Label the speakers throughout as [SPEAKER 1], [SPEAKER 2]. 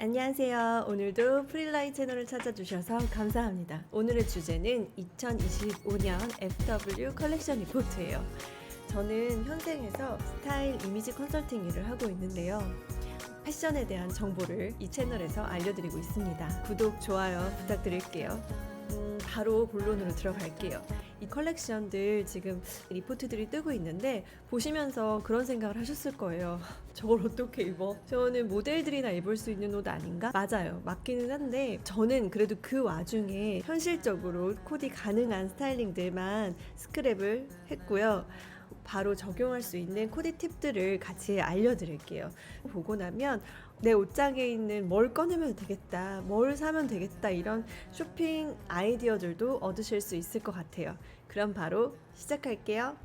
[SPEAKER 1] 안녕하세요. 오늘도 프릴라이 채널을 찾아주셔서 감사합니다. 오늘의 주제는 2025년 FW 컬렉션 리포트예요. 저는 현생에서 스타일 이미지 컨설팅 일을 하고 있는데요. 패션에 대한 정보를 이 채널에서 알려드리고 있습니다. 구독, 좋아요 부탁드릴게요. 음, 바로 본론으로 들어갈게요. 이 컬렉션들 지금 리포트들이 뜨고 있는데 보시면서 그런 생각을 하셨을 거예요. 저걸 어떻게 입어? 저는 모델들이나 입을 수 있는 옷 아닌가? 맞아요. 맞기는 한데 저는 그래도 그 와중에 현실적으로 코디 가능한 스타일링들만 스크랩을 했고요. 바로 적용할 수 있는 코디 팁들을 같이 알려드릴게요. 보고 나면 내 옷장에 있는 뭘 꺼내면 되겠다, 뭘 사면 되겠다 이런 쇼핑 아이디어들도 얻으실 수 있을 것 같아요. 그럼 바로 시작할게요.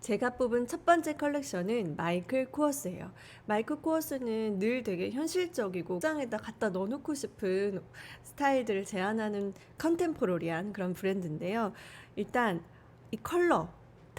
[SPEAKER 1] 제가 뽑은 첫 번째 컬렉션은 마이클 코어스예요. 마이클 코어스는 늘 되게 현실적이고 옷장에다 갖다 넣어놓고 싶은 스타일들을 제안하는 컨템포러리한 그런 브랜드인데요. 일단 이 컬러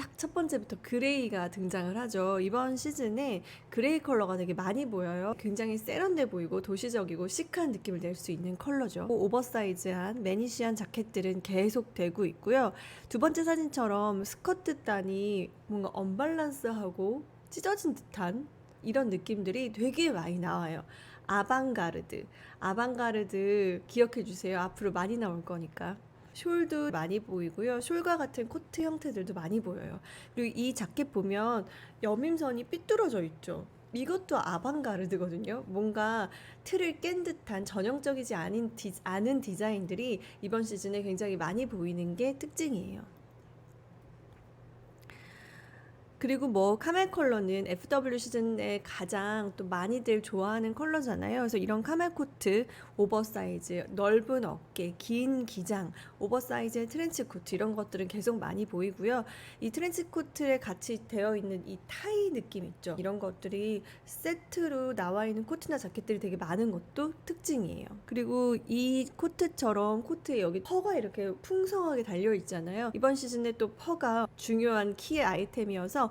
[SPEAKER 1] 딱 첫 번째부터 그레이가 등장을 하죠. 이번 시즌에 그레이 컬러가 되게 많이 보여요. 굉장히 세련돼 보이고 도시적이고 시크한 느낌을 낼 수 있는 컬러죠. 오버사이즈한 매니시한 자켓들은 계속 되고 있고요. 두 번째 사진처럼 스커트 단이 뭔가 언밸런스하고 찢어진 듯한 이런 느낌들이 되게 많이 나와요. 아방가르드. 아방가르드 기억해 주세요. 앞으로 많이 나올 거니까. 숄도 많이 보이고요. 숄과 같은 코트 형태들도 많이 보여요. 그리고 이 자켓 보면 여밈선이 삐뚤어져 있죠. 이것도 아방가르드거든요. 뭔가 틀을 깬 듯한 전형적이지 않은, 디, 않은 디자인들이 이번 시즌에 굉장히 많이 보이는 게 특징이에요. 그리고 뭐 카멜 컬러는 FW 시즌에 가장 또 많이들 좋아하는 컬러잖아요. 그래서 이런 카멜 코트, 오버사이즈, 넓은 어깨, 긴 기장, 오버사이즈의 트렌치 코트 이런 것들은 계속 많이 보이고요. 이 트렌치 코트에 같이 되어 있는 이 타이 느낌 있죠. 이런 것들이 세트로 나와 있는 코트나 자켓들이 되게 많은 것도 특징이에요. 그리고 이 코트처럼 코트에 여기 퍼가 이렇게 풍성하게 달려 있잖아요. 이번 시즌에 또 퍼가 중요한 키 아이템이어서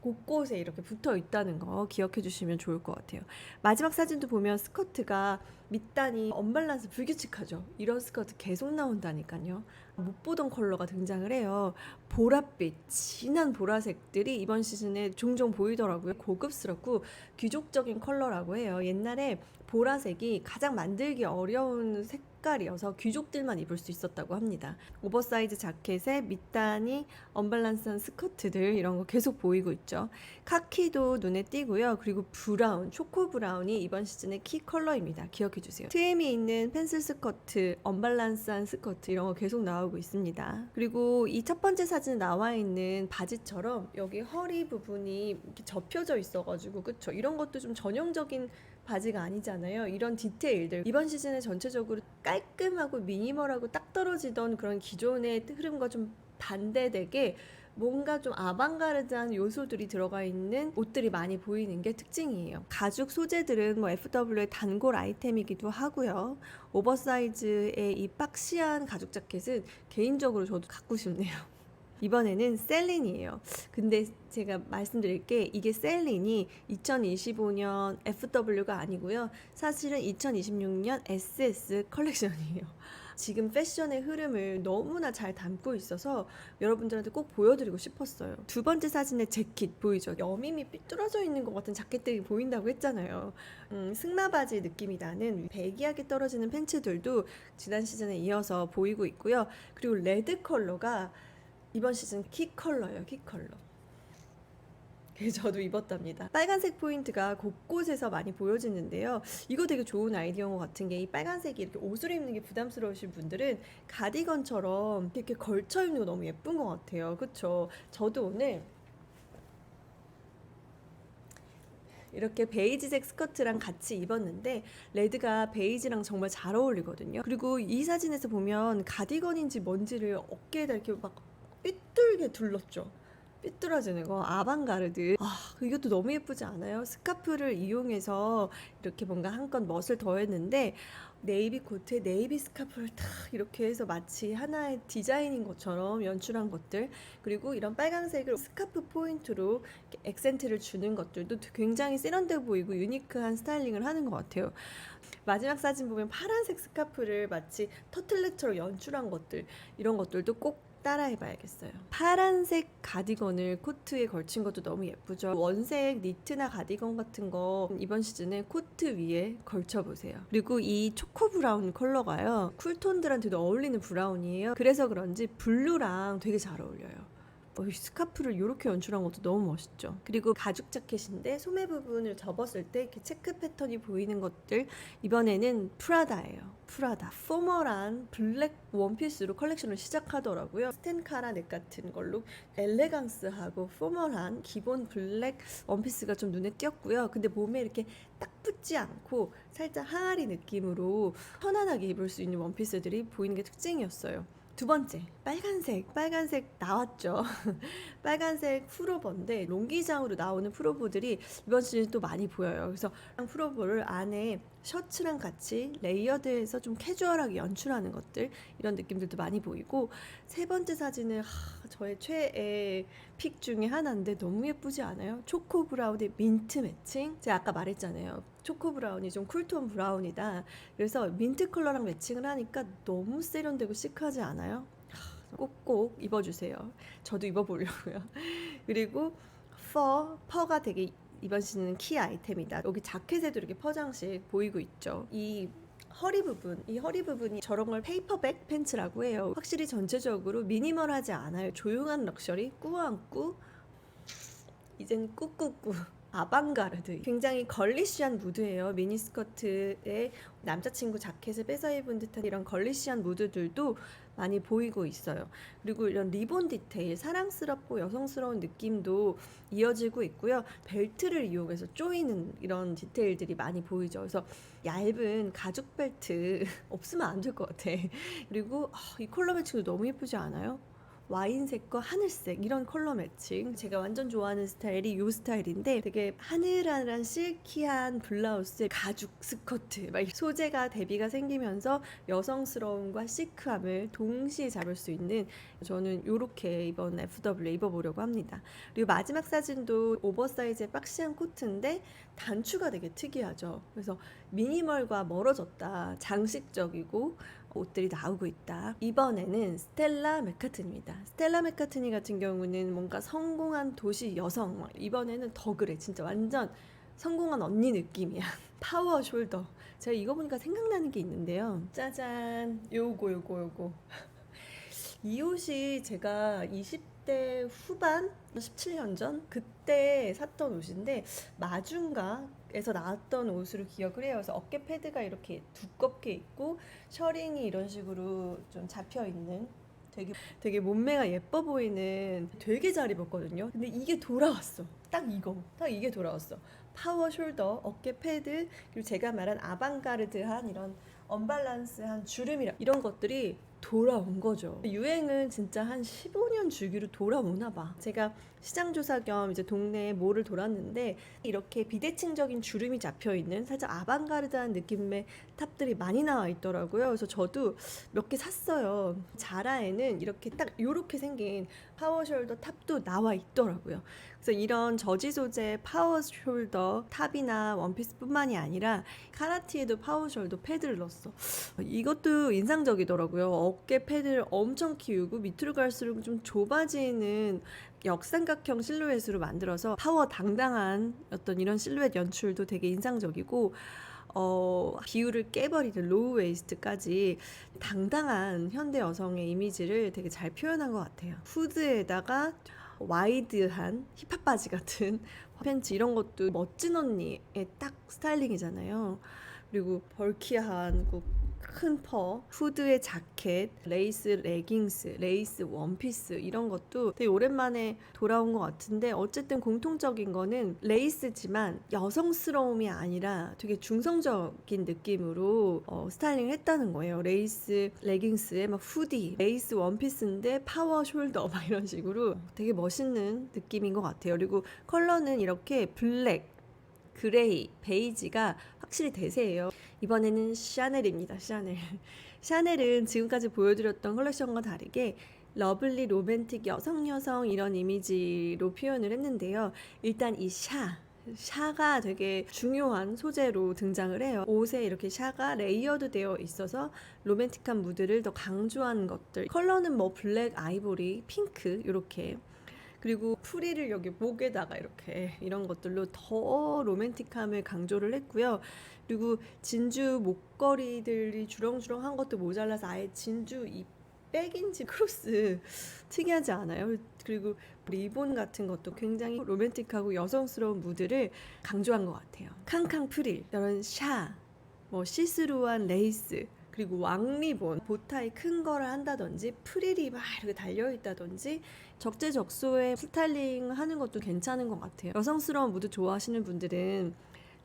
[SPEAKER 1] 곳곳에 이렇게 붙어 있다는 거 기억해 주시면 좋을 것 같아요. 마지막 사진도 보면 스커트가 밑단이 언밸런스 불규칙하죠. 이런 스커트 계속 나온다니까요. 못 보던 컬러가 등장을 해요. 보랏빛, 진한 보라색들이 이번 시즌에 종종 보이더라고요. 고급스럽고 귀족적인 컬러라고 해요. 옛날에 보라색이 가장 만들기 어려운 색깔이어서 귀족들만 입을 수 있었다고 합니다. 오버사이즈 자켓에 밑단이 언밸런스한 스커트들 이런 거 계속 보이고 있죠. 카키도 눈에 띄고요. 그리고 브라운, 초코 브라운이 이번 시즌의 키 컬러입니다. 기억해 주세요. 트임이 있는 펜슬 스커트, 언밸런스한 스커트 이런 거 계속 나오고 있습니다. 그리고 이 첫 번째 사진에 나와 있는 바지처럼 여기 허리 부분이 이렇게 접혀져 있어가지고 그쵸? 이런 것도 좀 전형적인 바지가 아니잖아요. 이런 디테일들 이번 시즌에 전체적으로 깔끔하고 미니멀하고 딱 떨어지던 그런 기존의 흐름과 좀 반대되게 뭔가 좀 아방가르드한 요소들이 들어가 있는 옷들이 많이 보이는 게 특징이에요. 가죽 소재들은 뭐 FW의 단골 아이템이기도 하고요. 오버사이즈의 이 박시한 가죽 자켓은 개인적으로 저도 갖고 싶네요. 이번에는 셀린이에요. 근데 제가 말씀드릴 게 이게 셀린이 2025년 FW가 아니고요. 사실은 2026년 SS 컬렉션이에요. 지금 패션의 흐름을 너무나 잘 담고 있어서 여러분들한테 꼭 보여드리고 싶었어요. 두 번째 사진의 재킷 보이죠? 여밈이 삐뚤어져 있는 것 같은 자켓들이 보인다고 했잖아요. 음, 승마바지 느낌이 나는 배기하게 떨어지는 팬츠들도 지난 시즌에 이어서 보이고 있고요. 그리고 레드 컬러가 이번 시즌 키 컬러예요, 키 컬러. 그래서 저도 입었답니다. 빨간색 포인트가 곳곳에서 많이 보여지는데요. 이거 되게 좋은 아이디어인 것 같은 게 이 빨간색이 이렇게 옷을 입는 게 부담스러우신 분들은 가디건처럼 이렇게 걸쳐 입는 거 너무 예쁜 것 같아요. 그쵸? 저도 오늘 이렇게 베이지색 스커트랑 같이 입었는데 레드가 베이지랑 정말 잘 어울리거든요. 그리고 이 사진에서 보면 가디건인지 뭔지를 어깨에다 이렇게 막 삐뚤게 둘렀죠. 삐뚤어지는 거 아방가르드 아 이것도 너무 예쁘지 않아요? 스카프를 이용해서 이렇게 뭔가 한껏 멋을 더했는데 네이비 코트에 네이비 스카프를 탁 이렇게 해서 마치 하나의 디자인인 것처럼 연출한 것들 그리고 이런 빨간색을 스카프 포인트로 액센트를 주는 것들도 굉장히 세련돼 보이고 유니크한 스타일링을 하는 것 같아요. 마지막 사진 보면 파란색 스카프를 마치 터틀넥처럼 연출한 것들 이런 것들도 꼭 따라해봐야겠어요. 파란색 가디건을 코트에 걸친 것도 너무 예쁘죠. 원색 니트나 가디건 같은 거 이번 시즌에 코트 위에 걸쳐보세요. 그리고 이 초코 브라운 컬러가요. 쿨톤들한테도 어울리는 브라운이에요. 그래서 그런지 블루랑 되게 잘 어울려요. 어, 이 스카프를 이렇게 연출한 것도 너무 멋있죠. 그리고 가죽 자켓인데 소매 부분을 접었을 때 이렇게 체크 패턴이 보이는 것들 이번에는 프라다예요. 프라다 포멀한 블랙 원피스로 컬렉션을 시작하더라고요. 스텐카라 넥 같은 걸로 엘레강스하고 포멀한 기본 블랙 원피스가 좀 눈에 띄었고요. 근데 몸에 이렇게 딱 붙지 않고 살짝 항아리 느낌으로 편안하게 입을 수 있는 원피스들이 보이는 게 특징이었어요. 두 번째, 빨간색. 빨간색 나왔죠. 빨간색 프로버인데 롱기장으로 나오는 프로보들이 이번 시즌 또 많이 보여요. 그래서 프로보를 안에 셔츠랑 같이 레이어드해서 좀 캐주얼하게 연출하는 것들 이런 느낌들도 많이 보이고 세 번째 사진은 하, 저의 최애 픽 중에 하나인데 너무 예쁘지 않아요? 초코 브라운의 민트 매칭. 제가 아까 말했잖아요. 초코 브라운이 좀 쿨톤 브라운이다. 그래서 민트 컬러랑 매칭을 하니까 너무 세련되고 시크하지 않아요? 하, 꼭꼭 입어주세요. 저도 입어보려고요. 그리고 퍼, 퍼가 되게 이번 시즌은 키 아이템이다. 여기 자켓에도 이렇게 퍼장식 보이고 있죠. 이 허리 부분, 이 허리 부분이 저런 걸 페이퍼백 팬츠라고 해요. 확실히 전체적으로 미니멀하지 않아요. 조용한 럭셔리, 꾸안꾸. 이젠 꾸꾸꾸. 아방가르드. 굉장히 걸리시한 무드예요. 미니스커트에 남자친구 자켓을 뺏어 입은 듯한 이런 걸리시한 무드들도 많이 보이고 있어요. 그리고 이런 리본 디테일 사랑스럽고 여성스러운 느낌도 이어지고 있고요. 벨트를 이용해서 조이는 이런 디테일들이 많이 보이죠. 그래서 얇은 가죽 벨트 없으면 안 될 것 같아. 그리고 아, 이 컬러 매칭도 너무 예쁘지 않아요? 와인색과 하늘색 이런 컬러 매칭. 제가 완전 좋아하는 스타일이 이 스타일인데 되게 하늘하늘한 실키한 블라우스에 가죽 스커트 막 소재가 대비가 생기면서 여성스러움과 시크함을 동시에 잡을 수 있는 저는 이렇게 이번 FW에 입어보려고 합니다. 그리고 마지막 사진도 오버사이즈의 박시한 코트인데 단추가 되게 특이하죠. 그래서 미니멀과 멀어졌다 장식적이고 옷들이 나오고 있다. 이번에는 스텔라 맥카트니입니다. 스텔라 맥카트니 같은 경우는 뭔가 성공한 도시 여성. 이번에는 더 그래. 진짜 완전 성공한 언니 느낌이야. 파워 숄더. 제가 이거 보니까 생각나는 게 있는데요. 짜잔. 요거 요거 요거. 이 옷이 제가 20대 후반 17년 전 그때 샀던 옷인데 마중가 에서 나왔던 옷으로 기억을 해요. 그래서 어깨 패드가 이렇게 두껍게 있고 셔링이 이런 식으로 좀 잡혀 있는 되게 되게 몸매가 예뻐 보이는 되게 잘 입었거든요. 근데 이게 돌아왔어. 딱 이거. 딱 이게 돌아왔어. 파워 숄더, 어깨 패드, 그리고 제가 말한 아방가르드한 이런 언밸런스한 주름이라 이런 것들이 돌아온 거죠. 유행은 진짜 한 15년 주기로 돌아오나 봐. 제가 시장 조사 겸 이제 동네에 몰을 돌았는데 이렇게 비대칭적인 주름이 잡혀 있는 살짝 아방가르드한 느낌의 탑들이 많이 나와 있더라고요. 그래서 저도 몇 개 샀어요. 자라에는 이렇게 딱 요렇게 생긴 파워 숄더 탑도 나와 있더라고요. 그래서 이런 저지 소재 파워 숄더 탑이나 원피스뿐만이 아니라 카라티에도 파워 숄더 패드를 넣었어. 이것도 인상적이더라고요. 어깨 패드를 엄청 키우고 밑으로 갈수록 좀 좁아지는 역삼각형 실루엣으로 만들어서 파워 당당한 어떤 이런 실루엣 연출도 되게 인상적이고 어, 비율을 깨버리는 로우 웨이스트까지 당당한 현대 여성의 이미지를 되게 잘 표현한 것 같아요. 후드에다가 와이드한 힙합 바지 같은 팬츠 이런 것도 멋진 언니의 딱 스타일링이잖아요. 그리고 벌키한 큰 퍼, 후드에 자켓, 레이스 레깅스, 레이스 원피스 이런 것도 되게 오랜만에 돌아온 것 같은데 어쨌든 공통적인 거는 레이스지만 여성스러움이 아니라 되게 중성적인 느낌으로 어, 스타일링을 했다는 거예요. 레이스 레깅스에 막 후디, 레이스 원피스인데 파워 숄더 막 이런 식으로 되게 멋있는 느낌인 것 같아요. 그리고 컬러는 이렇게 블랙, 그레이, 베이지가 확실히 대세예요. 이번에는 샤넬입니다. 샤넬. 샤넬은 지금까지 보여드렸던 컬렉션과 다르게 러블리 로맨틱 여성 여성 이런 이미지로 표현을 했는데요. 일단 이 샤, 샤가 되게 중요한 소재로 등장을 해요. 옷에 이렇게 샤가 레이어드 되어 있어서 로맨틱한 무드를 더 강조한 것들. 컬러는 뭐 블랙, 아이보리, 핑크 이렇게 그리고 프리를 여기 목에다가 이렇게 이런 것들로 더 로맨틱함을 강조를 했고요. 그리고 진주 목걸이들이 주렁주렁 한 것도 모자라서 아예 진주 이 백인지 크로스 특이하지 않아요? 그리고 리본 같은 것도 굉장히 로맨틱하고 여성스러운 무드를 강조한 것 같아요. 캉캉 프릴, 이런 샤, 뭐 시스루한 레이스, 그리고 왕리본, 보타이 큰 거를 한다든지 프릴이 막 이렇게 달려 있다든지 적재적소에 스타일링 하는 것도 괜찮은 것 같아요. 여성스러운 무드 좋아하시는 분들은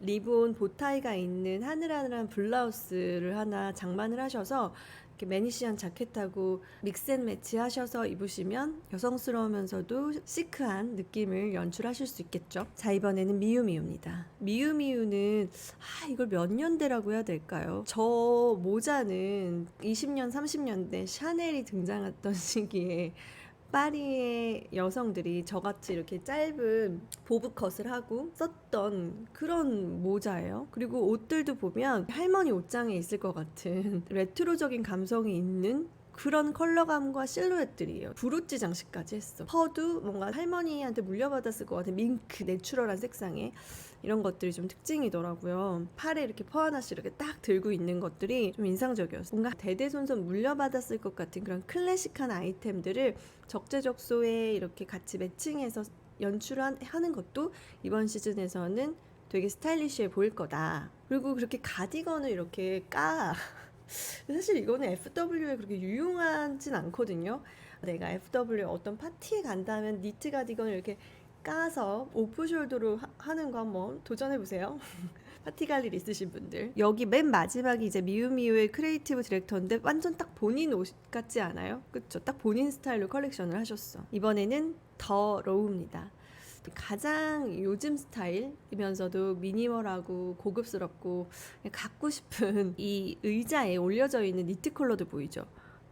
[SPEAKER 1] 리본 보타이가 있는 하늘하늘한 블라우스를 하나 장만을 하셔서 이렇게 매니시한 자켓하고 믹스앤매치 하셔서 입으시면 여성스러우면서도 시크한 느낌을 연출하실 수 있겠죠. 자 이번에는 미유미유입니다. 미유미유는 아 이걸 몇 년대라고 해야 될까요? 저 모자는 20년 30년대 샤넬이 등장했던 시기에 파리의 여성들이 저같이 이렇게 짧은 보브컷을 하고 썼던 그런 모자예요. 그리고 옷들도 보면 할머니 옷장에 있을 것 같은 레트로적인 감성이 있는 그런 컬러감과 실루엣들이에요. 브로치 장식까지 했어. 펄도 뭔가 할머니한테 물려받았을 것 같은 밍크, 내추럴한 색상의 이런 것들이 좀 특징이더라고요. 팔에 이렇게 퍼 하나씩 이렇게 딱 들고 있는 것들이 좀 인상적이었어요. 뭔가 대대손손 물려받았을 것 같은 그런 클래식한 아이템들을 적재적소에 이렇게 같이 매칭해서 연출하는 것도 이번 시즌에서는 되게 스타일리시해 보일 거다. 그리고 그렇게 가디건을 이렇게 까. 사실 이거는 FW에 그렇게 유용하진 않거든요. 내가 FW 어떤 파티에 간다면 니트 가디건을 이렇게 까서 오프숄더로 하- 하는 거 한번 도전해 보세요. 파티 갈 일 있으신 분들. 여기 맨 마지막이 이제 미우미우의 크리에이티브 디렉터인데 완전 딱 본인 옷 같지 않아요? 그쵸? 딱 본인 스타일로 컬렉션을 하셨어. 이번에는 더 로우입니다. 가장 요즘 스타일이면서도 미니멀하고 고급스럽고 갖고 싶은 이 의자에 올려져 있는 니트 컬러도 보이죠?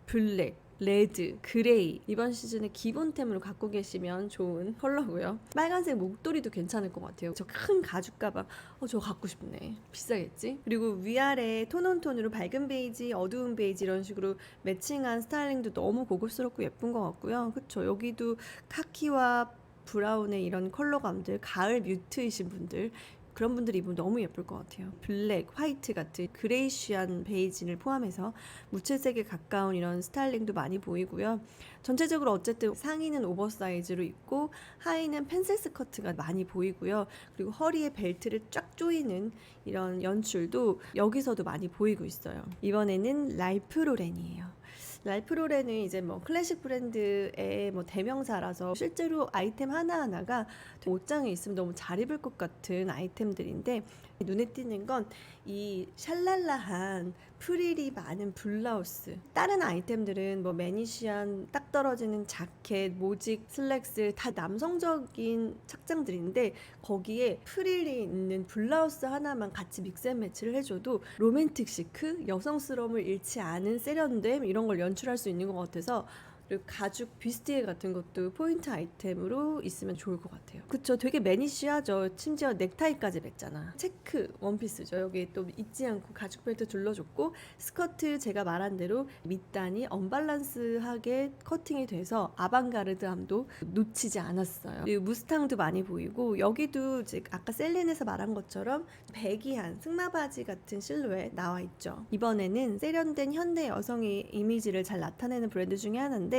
[SPEAKER 1] 블랙, 레드, 그레이 이번 시즌에 기본템으로 갖고 계시면 좋은 컬러고요. 빨간색 목도리도 괜찮을 것 같아요. 저 큰 가죽 가방, 어 저거 갖고 싶네. 비싸겠지? 그리고 위아래 톤온톤으로 밝은 베이지, 어두운 베이지 이런 식으로 매칭한 스타일링도 너무 고급스럽고 예쁜 것 같고요. 그쵸? 여기도 카키와 브라운의 이런 컬러감들, 가을 뮤트이신 분들 그런 분들 입으면 너무 예쁠 것 같아요. 블랙, 화이트 같은 그레이쉬한 베이지를 포함해서 무채색에 가까운 이런 스타일링도 많이 보이고요. 전체적으로 어쨌든 상의는 오버사이즈로 입고 하의는 펜슬 스커트가 많이 보이고요. 그리고 허리에 벨트를 쫙 조이는 이런 연출도 여기서도 많이 보이고 있어요. 이번에는 랄프로렌이에요. 랄프로렌은 이제 뭐 클래식 브랜드의 뭐 대명사라서 실제로 아이템 하나하나가 옷장에 있으면 너무 잘 입을 것 같은 아이템들인데 눈에 띄는 건 이 샬랄라한 프릴이 많은 블라우스. 다른 아이템들은 뭐 매니시한 딱 떨어지는 자켓, 모직, 슬랙스 다 남성적인 착장들인데 거기에 프릴이 있는 블라우스 하나만 같이 믹스 앤 매치를 해줘도 로맨틱 시크, 여성스러움을 잃지 않은 세련됨 이런 걸 연 출할 수 있는 것 같아서 그리고 가죽 비스티에 같은 것도 포인트 아이템으로 있으면 좋을 것 같아요. 그쵸? 되게 매니시하죠. 심지어 넥타이까지 맸잖아. 체크 원피스죠. 여기 또 잊지 않고 가죽 벨트 둘러줬고 스커트 제가 말한 대로 밑단이 언밸런스하게 커팅이 돼서 아방가르드함도 놓치지 않았어요. 그리고 무스탕도 많이 보이고 여기도 아까 셀린에서 말한 것처럼 배기한 승마바지 같은 실루엣 나와 있죠. 이번에는 세련된 현대 여성의 이미지를 잘 나타내는 브랜드 중에 하나인데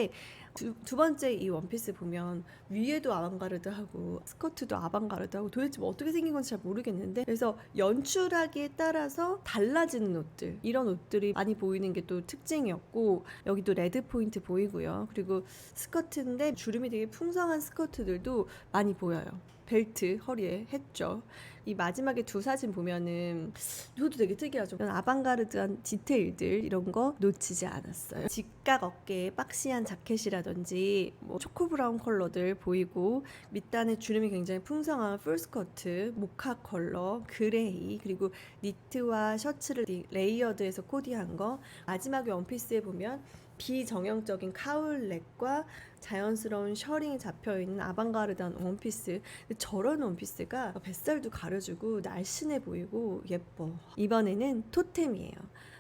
[SPEAKER 1] 두, 두 번째 이 원피스 보면 위에도 아방가르드하고 스커트도 아방가르드하고 도대체 뭐 어떻게 생긴 건지 잘 모르겠는데 그래서 연출하기에 따라서 달라지는 옷들 이런 옷들이 많이 보이는 게 또 특징이었고 여기도 레드 포인트 보이고요. 그리고 스커트인데 주름이 되게 풍성한 스커트들도 많이 보여요 벨트 허리에 했죠 이 마지막에 두 사진 보면은 이것도 되게 특이하죠. 이런 아방가르드한 디테일들 이런 거 놓치지 않았어요. 직각 어깨에 박시한 자켓이라든지 뭐 초코 브라운 컬러들 보이고 밑단에 주름이 굉장히 풍성한 풀 스커트, 모카 컬러, 그레이 그리고 니트와 셔츠를 레이어드해서 코디한 거 마지막에 원피스에 보면 비정형적인 카울넥과 자연스러운 셔링이 잡혀 있는 아방가르드한 원피스. 저런 원피스가 뱃살도 가려주고 날씬해 보이고 예뻐. 이번에는 토템이에요.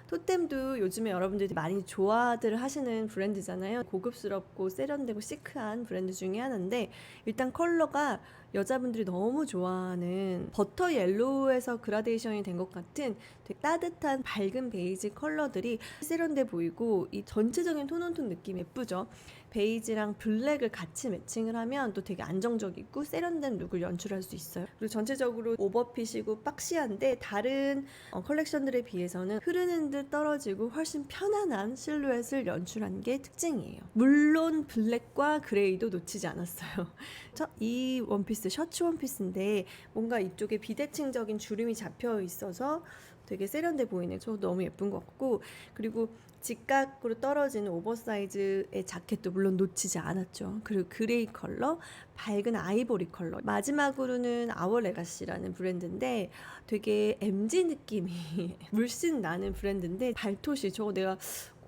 [SPEAKER 1] 토템도 요즘에 여러분들이 많이 좋아들 하시는 브랜드잖아요. 고급스럽고 세련되고 시크한 브랜드 중에 하나인데 일단 컬러가 여자분들이 너무 좋아하는 버터 옐로우에서 그라데이션이 된 것 같은 되게 따뜻한 밝은 베이지 컬러들이 세련돼 보이고 이 전체적인 톤온톤 느낌 예쁘죠? 베이지랑 블랙을 같이 매칭을 하면 또 되게 안정적이고 세련된 룩을 연출할 수 있어요. 그리고 전체적으로 오버핏이고 박시한데 다른 어, 컬렉션들에 비해서는 흐르는 듯 떨어지고 훨씬 편안한 실루엣을 연출한 게 특징이에요. 물론 블랙과 그레이도 놓치지 않았어요. 저- 이 원피스 셔츠 원피스인데 뭔가 이쪽에 비대칭적인 주름이 잡혀 있어서 되게 세련돼 보이네. 저 너무 예쁜 것 같고 그리고 직각으로 떨어지는 오버사이즈의 자켓도 물론 놓치지 않았죠. 그리고 그레이 컬러, 밝은 아이보리 컬러. 마지막으로는 아워 레가시라는 브랜드인데 되게 MG 느낌이 물씬 나는 브랜드인데 발토시 저거 내가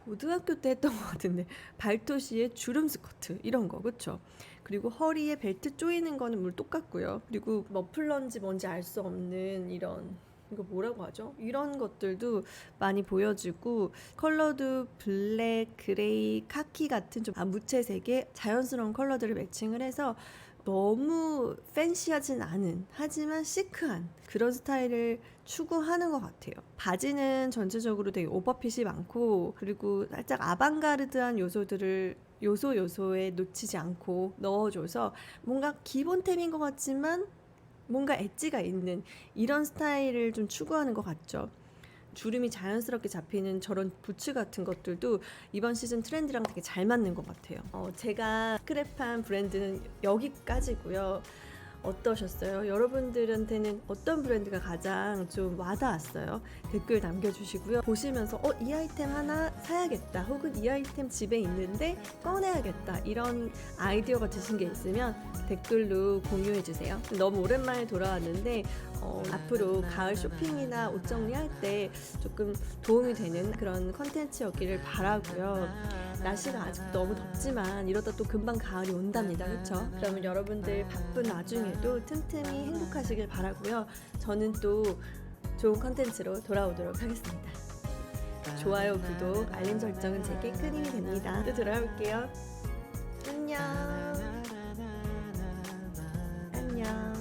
[SPEAKER 1] 고등학교 때 했던 것 같은데 발토시의 주름 스커트 이런 거 그쵸? 그리고 허리에 벨트 조이는 거는 물 똑같고요. 그리고 머플러인지 뭔지 알 수 없는 이런 이거 뭐라고 하죠? 이런 것들도 많이 보여주고 컬러도 블랙, 그레이, 카키 같은 좀 아, 무채색의 자연스러운 컬러들을 매칭을 해서 너무 팬시하진 않은 하지만 시크한 그런 스타일을 추구하는 것 같아요. 바지는 전체적으로 되게 오버핏이 많고 그리고 살짝 아방가르드한 요소들을 요소 요소에 놓치지 않고 넣어줘서 뭔가 기본템인 것 같지만 뭔가 엣지가 있는 이런 스타일을 좀 추구하는 것 같죠. 주름이 자연스럽게 잡히는 저런 부츠 같은 것들도 이번 시즌 트렌드랑 되게 잘 맞는 것 같아요. 어, 제가 스크랩한 브랜드는 여기까지고요. 어떠셨어요? 여러분들한테는 어떤 브랜드가 가장 좀 와닿았어요? 댓글 남겨주시고요. 보시면서 어, 이 아이템 하나 사야겠다. 혹은 이 아이템 집에 있는데 꺼내야겠다. 이런 아이디어가 드신 게 있으면 댓글로 공유해 주세요. 너무 오랜만에 돌아왔는데 어, 앞으로 가을 쇼핑이나 옷 정리할 때 조금 도움이 되는 그런 컨텐츠였기를 바라고요. 날씨가 아직 너무 덥지만 이러다 또 금방 가을이 온답니다. 그렇죠? 그러면 여러분들 바쁜 나중에도 틈틈이 행복하시길 바라고요. 저는 또 좋은 컨텐츠로 돌아오도록 하겠습니다. 좋아요, 구독, 알림 설정은 제게 큰 힘이 됩니다. 또 돌아올게요. 안녕. 안녕.